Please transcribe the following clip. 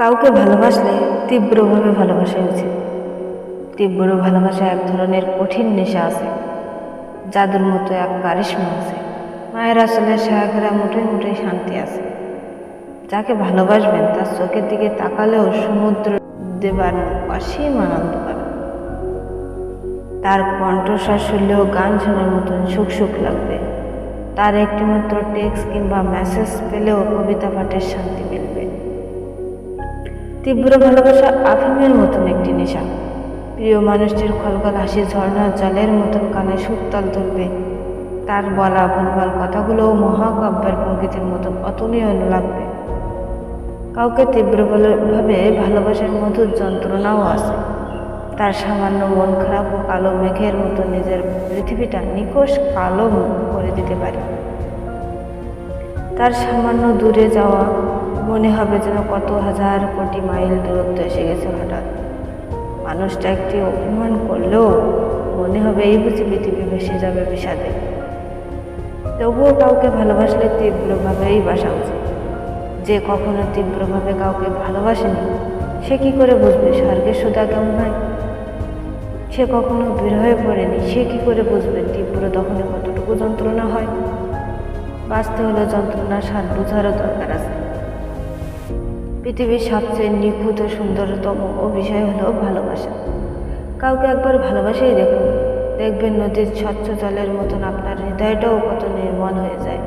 কাউকে ভালোবাসলে তীব্রভাবে ভালোবাসা উচিত। তীব্র ভালোবাসা এক ধরনের কঠিন নেশা আছে জাদুর মতো এক কারিশ্মা আছে। মায়ের আসলে সাহায্যেরা মুঠোয় মুঠোয় শান্তি আছে। যাকে ভালোবাসবেন, তার চোখের দিকে তাকালেও সমুদ্র দেবার অসীম আনন্দ পাবে তার কণ্ঠস্বর শুনলেও গান শোনার মতন সুখ সুখ লাগবে। তার একটিমাত্র টেক্সট কিংবা মেসেজ পেলেও কবিতা পাঠের শান্তি মিলবে। তীব্র ভালোবাসা আফিমের মতন একটি নেশা। প্রিয় মানুষটির খলখল হাসি ঝর্ণার জলের মতন কানে সুরতাল তুলবে। তার বলা ভুলভাল কথাগুলোও মহাকাব্যের প্রকৃতির মতন অতুলনীয় লাগবে। কাউকে তীব্রভাবে ভালোবাসার মধুর যন্ত্রণাও আছে। তার সামান্য মন খারাপ ও কালো মেঘের মতো নিজের পৃথিবীটা নিকোষ কালো করে দিতে পারে। তার সামান্য দূরে যাওয়া মনে হবে যেন কত হাজার কোটি মাইল দূরত্ব এসে গেছে হঠাৎ। মানুষটা একটি অভিমান করলেও মনে হবে এই বুঝি পৃথিবী ভেসে যাবে বিষাদে। তবুও কাউকে ভালোবাসলে তীব্রভাবেই বাসা উচিত। যে কখনো তীব্রভাবে কাউকে ভালোবাসেনি, সে কি করে বুঝবে স্বর্গের সুদা কেমন হয়? সে কখনো বিরহে পড়েনি, সে কি করে বুঝবে তীব্র দহনে কতটুকু যন্ত্রণা হয়? বাঁচতে হলে যন্ত্রণার স্বাদ বোঝারও দরকার আছে। পৃথিবীর সবচেয়ে নিখুঁত ও সুন্দরতম হলো ভালোবাসা। কাউকে একবার ভালোবাসেই দেখুন। দেখবেন নদীর স্বচ্ছ জলের মতন আপনার হৃদয়টাও কত নির্মল হয়ে যায়।